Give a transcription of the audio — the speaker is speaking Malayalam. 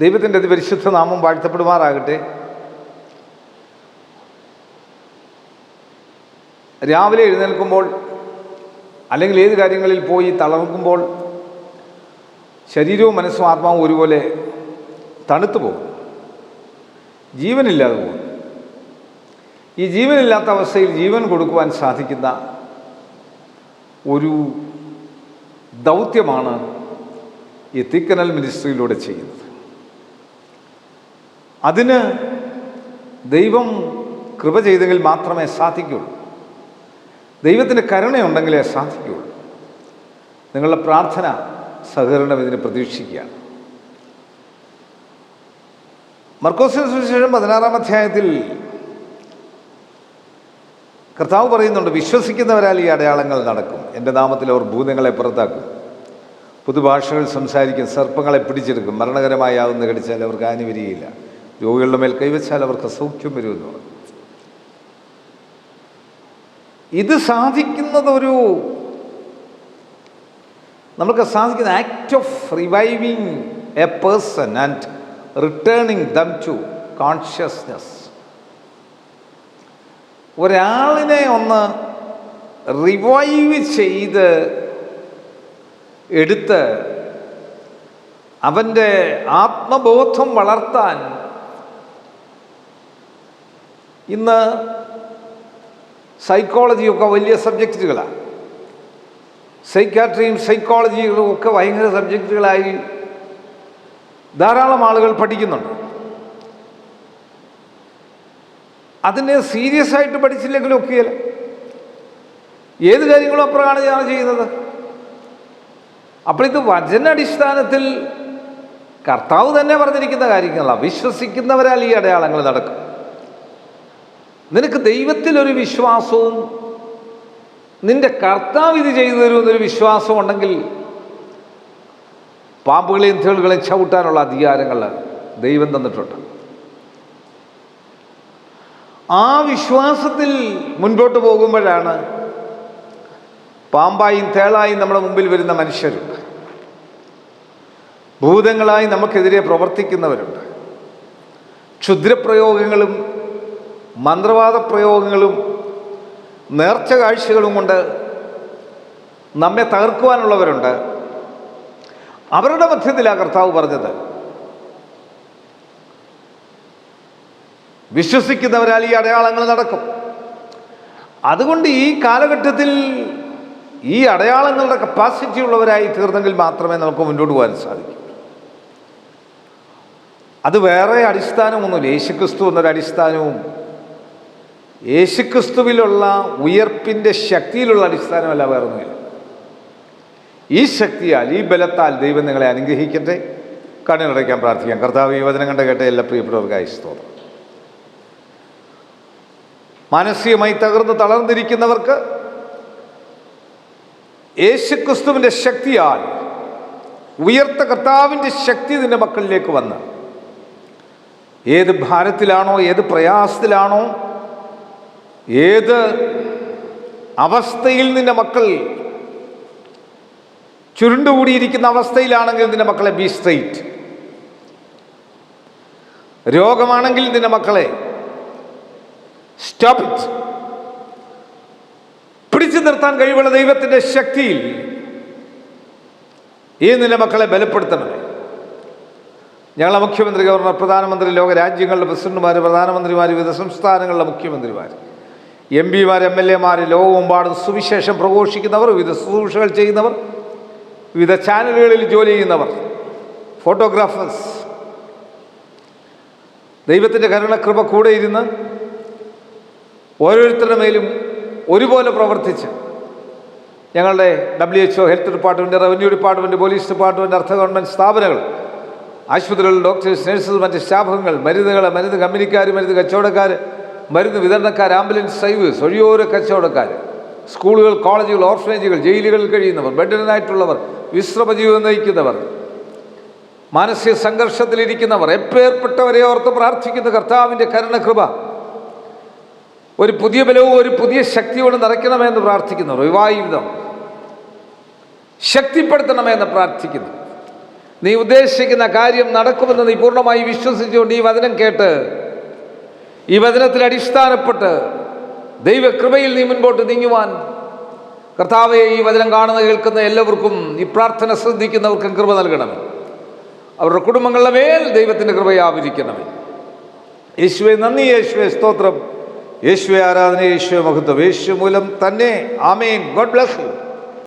ദൈവത്തിന്റെ അതിപരിശുദ്ധ നാമം വാഴ്ത്തപ്പെടുമാറാകട്ടെ. രാവിലെ എഴുന്നേൽക്കുമ്പോൾ അല്ലെങ്കിൽ ഏത് കാര്യങ്ങളിൽ പോയി തളർക്കുമ്പോൾ ശരീരവും മനസ്സും ആത്മാവും ഒരുപോലെ തണുത്തു പോകും. ജീവനില്ലാതെ പോകും. ഈ ജീവനില്ലാത്ത അവസ്ഥയിൽ ജീവൻ കൊടുക്കുവാൻ സാധിക്കുന്ന ഒരു ദൗത്യമാണ് ഈ തിക്കനൽ മിനിസ്ട്രിയിലൂടെ ചെയ്യുന്നത്. അതിന് ദൈവം കൃപ ചെയ്തെങ്കിൽ മാത്രമേ സാധിക്കുകയുള്ളൂ. ദൈവത്തിന്റെ കരുണയുണ്ടെങ്കിലേ സാധിക്കുകയുള്ളൂ. നിങ്ങളുടെ പ്രാർത്ഥന സഹകരണം ഇതിന് പ്രതീക്ഷിക്കുകയാണ്. മർക്കോസിന് സുവിശേഷം പതിനാറാം അധ്യായത്തിൽ കർത്താവ് പറയുന്നുണ്ട് വിശ്വസിക്കുന്നവരാൽ ഈ അടയാളങ്ങൾ നടക്കും. എന്റെ നാമത്തിൽ അവർ ഭൂതങ്ങളെ പുറത്താക്കും. പുതുഭാഷകൾ സംസാരിക്കും സർപ്പങ്ങളെ പിടിച്ചെടുക്കും. മരണകരമായ ആവുന്ന കടിച്ചാൽ അവർക്ക് ഹാനി വരികയില്ല രോഗികളുടെ മേൽ കൈവച്ചാൽ അവർക്ക് സൗഖ്യം വരുമെന്ന് പറഞ്ഞു. ഇത് സാധിക്കുന്നതൊരു നമുക്ക് സാധിക്കുന്ന act of reviving a person and returning them to consciousness ഒരാളിനെ ഒന്ന് റിവൈവ് ചെയ്ത് എടുത്ത് അവന്റെ ആത്മബോധം വളർത്താൻ ഇന്ന് സൈക്കോളജിയൊക്കെ വലിയ സബ്ജക്റ്റുകളാണ് സൈക്കാട്രിയും സൈക്കോളജിയും ഒക്കെ ഭയങ്കര സബ്ജക്റ്റുകളായി ധാരാളം ആളുകൾ പഠിക്കുന്നുണ്ട്. അതിനെ സീരിയസ് ആയിട്ട് പഠിച്ചില്ലെങ്കിലും ഒക്കെയല്ല? ഏത് കാര്യങ്ങളും ഞാൻ ചെയ്യുന്നത്? അപ്പോൾ ഇത് വചനടിസ്ഥാനത്തിൽ കർത്താവ് തന്നെ പറഞ്ഞിരിക്കുന്ന കാര്യങ്ങളാണ് വിശ്വസിക്കുന്നവരാൽ ഈ അടയാളങ്ങൾ നടക്കും. നിനക്ക് ദൈവത്തിലൊരു വിശ്വാസവും നിന്റെ കർത്താവ് ഇത് ചെയ്തു തരുമെന്നൊരു വിശ്വാസം ഉണ്ടെങ്കിൽ പാമ്പുകളെയും തേളുകളെയും ചവിട്ടാനുള്ള അധികാരങ്ങൾ ദൈവം തന്നിട്ടുണ്ട്. ആ വിശ്വാസത്തിൽ മുൻപോട്ട് പോകുമ്പോഴാണ് പാമ്പായും തേളായും നമ്മുടെ മുമ്പിൽ വരുന്ന മനുഷ്യരുണ്ട് ഭൂതങ്ങളായി നമുക്കെതിരെ പ്രവർത്തിക്കുന്നവരുണ്ട്. ക്ഷുദ്രപ്രയോഗങ്ങളും മന്ത്രവാദ പ്രയോഗങ്ങളും നേർച്ച കാഴ്ചകളും കൊണ്ട് നമ്മെ തകർക്കുവാനുള്ളവരുണ്ട്. അവരുടെ മധ്യത്തിലാണ് കർത്താവ് പറഞ്ഞത്. വിശ്വസിക്കുന്നവരാൽ ഈ അടയാളങ്ങൾ നടക്കും. അതുകൊണ്ട് ഈ കാലഘട്ടത്തിൽ ഈ അടയാളങ്ങളുടെ കപ്പാസിറ്റി ഉള്ളവരായി തീർന്നെങ്കിൽ മാത്രമേ നമുക്ക് മുന്നോട്ട് പോകാൻ സാധിക്കൂ. അത് വേറെ അടിസ്ഥാനമൊന്നുമില്ല. യേശുക്രിസ്തു എന്നൊരു അടിസ്ഥാനവും യേശുക്രിസ്തുവിലുള്ള ഉയർപ്പിന്റെ ശക്തിയിലുള്ള അടിസ്ഥാനമല്ല വേറൊന്നുമില്ല. ഈ ശക്തിയാൽ ഈ ബലത്താൽ ദൈവം നിങ്ങളെ അനുഗ്രഹിക്കട്ടെ. കണ്ണിലടയ്ക്കാൻ പ്രാർത്ഥിക്കാം. കർത്താവ് ഈ വചനം കണ്ട കേട്ട എല്ലാ പ്രിയപ്പെട്ടവർക്കായി സ്തോത്രം. മാനസികമായി തകർന്ന് തളർന്നിരിക്കുന്നവർക്ക് യേശുക്രിസ്തുവിന്റെ ശക്തിയാൽ ഉയർത്ത കർത്താവിന്റെ ശക്തി നിന്റെ മക്കളിലേക്ക് വന്ന്. ഏത് ഭാരത്തിലാണോ ഏത് പ്രയാസത്തിലാണോ ഏത് അവസ്ഥയിൽ നിന്റെ മക്കൾ ചുരുണ്ടുകൂടിയിരിക്കുന്ന അവസ്ഥയിലാണെങ്കിൽ നിന്റെ മക്കളെ ബി സ്ട്രെയിറ്റ് രോഗമാണെങ്കിൽ നിന്റെ മക്കളെ സ്റ്റോപ്പ് പിടിച്ചു നിർത്താൻ കഴിവുള്ള ദൈവത്തിന്റെ ശക്തിയിൽ ഈ നിന്റെ മക്കളെ ബലപ്പെടുത്തണം ഞങ്ങളെ മുഖ്യമന്ത്രി ഗവർണർ പ്രധാനമന്ത്രി ലോക രാജ്യങ്ങളുടെ പ്രസിഡന്റുമാർ പ്രധാനമന്ത്രിമാർ വിവിധ സംസ്ഥാനങ്ങളിലെ മുഖ്യമന്ത്രിമാർ എം പിമാർ എം എൽ എമാർ ലോകമെമ്പാടും സുവിശേഷം പ്രഘോഷിക്കുന്നവർ വിവിധ ശുശ്രൂഷകൾ ചെയ്യുന്നവർ വിവിധ ചാനലുകളിൽ ജോലി ചെയ്യുന്നവർ ഫോട്ടോഗ്രാഫേഴ്സ്. ദൈവത്തിന്റെ കരുണകൃപ കൂടെ ഇരുന്ന് ഓരോരുത്തരുടെ മേലും ഒരുപോലെ പ്രവർത്തിച്ച് ഞങ്ങളുടെ W H O health department revenue department police department അർത്ഥ ഗവൺമെന്റ് സ്ഥാപനങ്ങൾ ആശുപത്രികളിൽ ഡോക്ടേഴ്സ് നഴ്സസ് മറ്റ് സ്റ്റാഫുകൾ മരുന്നുകൾ മരുന്ന് കമ്പനിക്കാർ മരുന്ന് കച്ചവടക്കാർ മരുന്ന് വിതരണക്കാർ ആംബുലൻസ് സർവീസ് ഒഴിയോര കച്ചവടക്കാർ സ്കൂളുകൾ കോളേജുകൾ ഓർഫനേജുകൾ ജയിലുകളിൽ കഴിയുന്നവർ ബെഡിനായിട്ടുള്ളവർ വിശ്രമ ജീവിതം നയിക്കുന്നവർ മാനസിക സംഘർഷത്തിലിരിക്കുന്നവർ എപ്പേർപ്പെട്ടവരെ ഓർത്ത് പ്രാർത്ഥിക്കുന്ന കർത്താവിന്റെ കരുണകൃപ ഒരു പുതിയ ബലവും ഒരു പുതിയ ശക്തിയോട് നിറയ്ക്കണമെന്ന് പ്രാർത്ഥിക്കുന്നു വിവാഹിതം ശക്തിപ്പെടുത്തണമെന്ന് പ്രാർത്ഥിക്കുന്നു നീ ഉദ്ദേശിക്കുന്ന കാര്യം നടക്കുമെന്ന് നീ പൂർണമായി വിശ്വസിച്ചുകൊണ്ട് ഈ വചനം കേട്ട് ഈ വചനത്തിൽ അടിസ്ഥാനപ്പെട്ട് ദൈവകൃപയിൽ നീ മുൻപോട്ട് നീങ്ങുവാൻ കർത്താവെ ഈ വചനം കാണുന്ന കേൾക്കുന്ന എല്ലാവർക്കും ഈ പ്രാർത്ഥന ശ്രദ്ധിക്കുന്നവർക്കും കൃപ നൽകണം അവരുടെ കുടുംബങ്ങളുടെ മേൽ ദൈവത്തിന്റെ കൃപയാവിരിക്കണമേ യേശുവെ നന്ദി യേശുവെ സ്തോത്രം. യേശുവെ ആരാധന യേശുവെ മഹത്വം. യേശു മൂലം തന്നെ. ആമേൻ. God bless you.